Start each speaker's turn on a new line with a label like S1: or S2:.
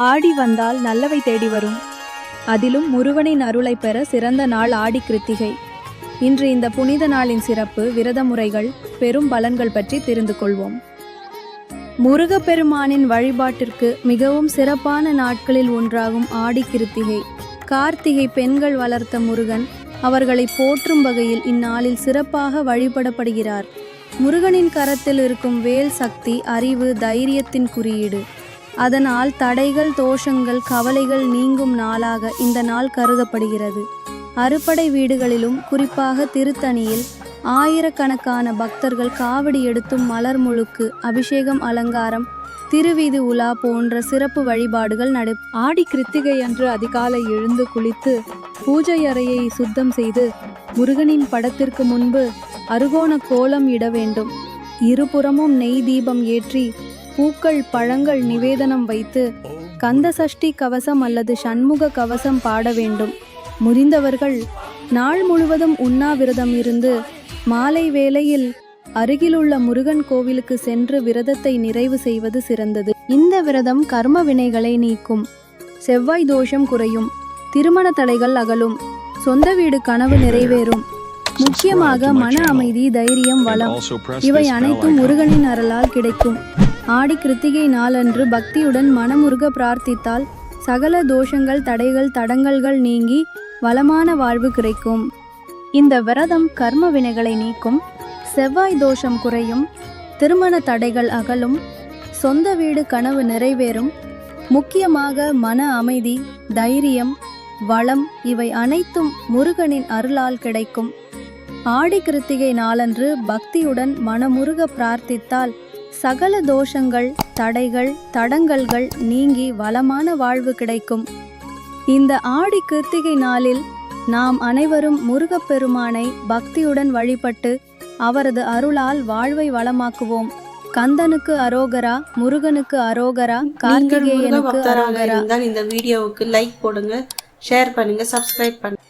S1: ஆடி வந்தால் நல்லவை தேடி வரும். அதிலும் முருகனின் அருளை பெற சிறந்த நாள் ஆடி கிருத்திகை. இன்று இந்த புனித நாளின் சிறப்பு விரத முறைகள் பெரும் பலன்கள் பற்றி தெரிந்து கொள்வோம். முருகப்பெருமானின் வழிபாட்டிற்கு மிகவும் சிறப்பான நாட்களில் ஒன்றாகும் ஆடி கிருத்திகை. கார்த்திகை பெண்கள் வளர்த்த முருகன் அவர்களை போற்றும் வகையில் இந்நாளில் சிறப்பாக வழிபடப்படுகிறார். முருகனின் கரத்தில் இருக்கும் வேல் சக்தி அறிவு தைரியத்தின் குறியீடு. அதனால் தடைகள் தோஷங்கள் கவலைகள் நீங்கும் நாளாக இந்த நாள் கருதப்படுகிறது. அறுபடை வீடுகளிலும் குறிப்பாக திருத்தணியில் ஆயிரக்கணக்கான பக்தர்கள் காவடி எடுத்தும் மலர் முழுக்கு அபிஷேகம் அலங்காரம் திருவீதி உலா போன்ற சிறப்பு வழிபாடுகள் நட ஆடி கிருத்திகை அன்று அதிகாலை எழுந்து குளித்து பூஜை அறையை சுத்தம் செய்து முருகனின் படத்திற்கு முன்பு அருகோண கோலம் இட வேண்டும். இருபுறமும் நெய் தீபம் ஏற்றி பூக்கள் பழங்கள் நிவேதனம் வைத்து கந்த சஷ்டி கவசம் அல்லது சண்முக கவசம் பாட வேண்டும். முறிந்தவர்கள் நாள் முழுவதும் உண்ணாவிரதம் இருந்து மாலை வேளையில் அருகிலுள்ள முருகன் கோவிலுக்கு சென்று விரதத்தை நிறைவு செய்வது சிறந்தது. இந்த விரதம் கர்ம வினைகளை நீக்கும். செவ்வாய் தோஷம் குறையும். திருமண தடைகள் அகலும். சொந்த வீடு கனவு நிறைவேறும். முக்கியமாக மன அமைதி தைரியம் வளம். இவை அனைத்தும் முருகனின் அருளால் கிடைக்கும். ஆடி கிருத்திகை நாளன்று பக்தியுடன் மனமுருக பிரார்த்தித்தால் சகல தோஷங்கள் தடைகள் தடங்கல்கள் நீங்கி வளமான வாழ்வு கிடைக்கும். இந்த விரதம் கர்ம வினைகளை நீக்கும் செவ்வாய் தோஷம் குறையும் திருமண தடைகள் அகலும் சொந்த வீடு கனவு நிறைவேறும் முக்கியமாக மன அமைதி தைரியம் வளம் இவை அனைத்தும் முருகனின் அருளால் கிடைக்கும். ஆடி கிருத்திகை நாளன்று பக்தியுடன் மனமுருக பிரார்த்தித்தால் சகல தோஷங்கள் தடைகள் தடங்கல்கள் நீங்கி வளமான வாழ்வு கிடைக்கும். இந்த ஆடி கிருத்திகை நாளில் நாம் அனைவரும் முருகப்பெருமானை பக்தியுடன் வழிபட்டு அவரது அருளால் வாழ்வை வளமாக்குவோம். கந்தனுக்கு அரோகரா முருகனுக்கு அரோகரா கார்த்திகேயனுக்கு அரோகரா.
S2: இந்த வீடியோவுக்கு லைக் போடுங்க ஷேர் பண்ணுங்க சப்ஸ்கிரைப் பண்ணுங்க.